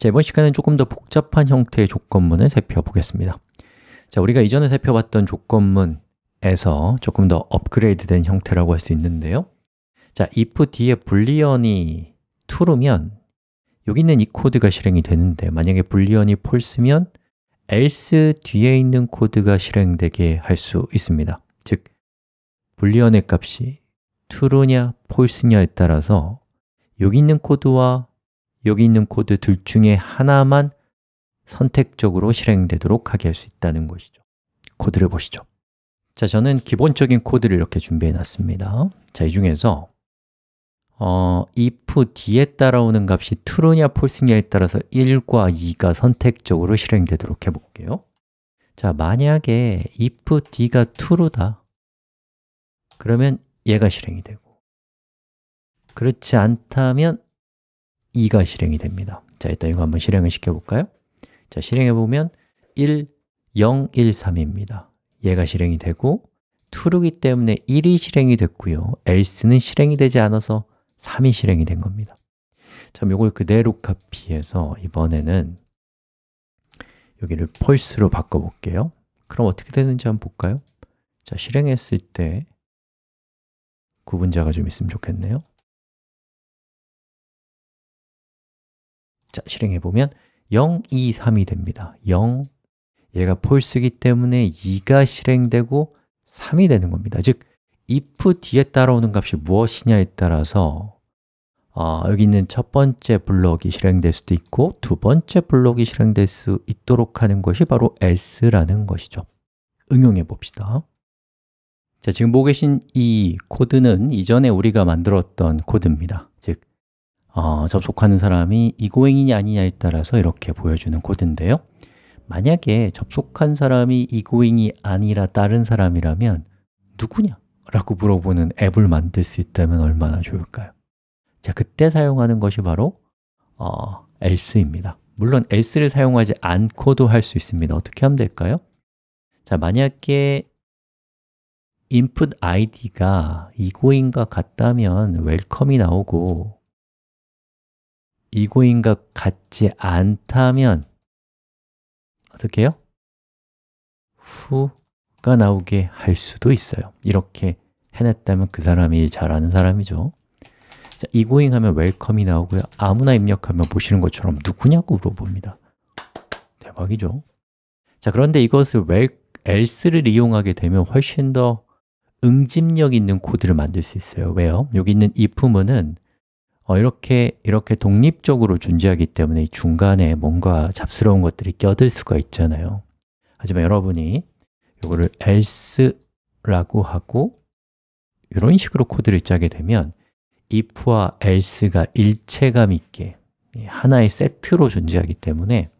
자, 이번 시간은 조금 더 복잡한 형태의 조건문을 살펴보겠습니다. 자, 우리가 이전에 살펴봤던 조건문에서 조금 더 업그레이드된 형태라고 할 수 있는데요. 자, if 뒤에 불리언이 true면 여기 있는 이 코드가 실행이 되는데 만약에 불리언이 false면 else 뒤에 있는 코드가 실행되게 할 수 있습니다. 즉, 불리언의 값이 true냐 false냐에 따라서 여기 있는 코드와 여기 있는 코드 둘 중에 하나만 선택적으로 실행되도록 하게 할 수 있다는 것이죠. 코드를 보시죠. 자, 저는 기본적인 코드를 이렇게 준비해 놨습니다. 자, 이 중에서 어, if 뒤에 따라오는 값이 true냐 false냐에 따라서 1과 2가 선택적으로 실행되도록 해볼게요. 자, 만약에 if d가 true다. 그러면 얘가 실행이 되고 그렇지 않다면 2가 실행이 됩니다. 자, 일단 이거 한번 실행을 시켜볼까요? 자, 실행해보면 1, 0, 1, 3입니다. 얘가 실행이 되고 true이기 때문에 1이 실행이 됐고요. else는 실행이 되지 않아서 3이 실행이 된 겁니다. 자, 이걸 그대로 카피해서 이번에는 여기를 false로 바꿔볼게요. 그럼 어떻게 되는지 한번 볼까요? 자, 실행했을 때 구분자가 좀 있으면 좋겠네요 자, 실행해보면 0, 2, 3이 됩니다. 0, 얘가 false이기 때문에 2가 실행되고 3이 되는 겁니다. 즉, if 뒤에 따라오는 값이 무엇이냐에 따라서 어, 여기 있는 첫 번째 블록이 실행될 수도 있고 두 번째 블록이 실행될 수 있도록 하는 것이 바로 else라는 것이죠. 응용해 봅시다. 자, 지금 보고 계신 이 코드는 이전에 우리가 만들었던 코드입니다. 즉, 어, 접속하는 사람이 이고잉이냐 아니냐에 따라서 이렇게 보여주는 코드인데요 만약에 접속한 사람이 이고잉이 아니라 다른 사람이라면 누구냐? 라고 물어보는 앱을 만들 수 있다면 얼마나 좋을까요? 자, 그때 사용하는 것이 바로 어, else입니다 물론 else를 사용하지 않고도 할 수 있습니다 어떻게 하면 될까요? 자, 만약에 input id가 이고잉과 같다면 welcome이 나오고 이고잉과 같지 않다면 어떻게 해요? 후가 나오게 할 수도 있어요. 이렇게 해냈다면 그 사람이 잘 아는 사람이죠. 자, 이고잉 하면 웰컴이 나오고요. 아무나 입력하면 보시는 것처럼 누구냐고 물어봅니다. 대박이죠. 자, 그런데 이것을 웰, else를 이용하게 되면 훨씬 더 응집력 있는 코드를 만들 수 있어요. 왜요? 여기 있는 if문은 어, 이렇게 이렇게 독립적으로 존재하기 때문에 중간에 뭔가 잡스러운 것들이 껴들 수가 있잖아요. 하지만 여러분이 이거를 else라고 하고 이런 식으로 코드를 짜게 되면 if와 else가 일체감 있게 하나의 세트로 존재하기 때문에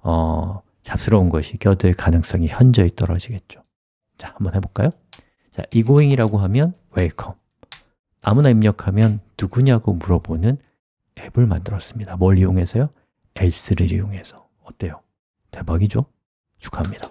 어, 잡스러운 것이 껴들 가능성이 현저히 떨어지겠죠. 자, 한번 해볼까요? 자, 이고잉이라고 하면 welcome 아무나 입력하면 누구냐고 물어보는 앱을 만들었습니다 뭘 이용해서요? else를 이용해서 어때요? 대박이죠? 축하합니다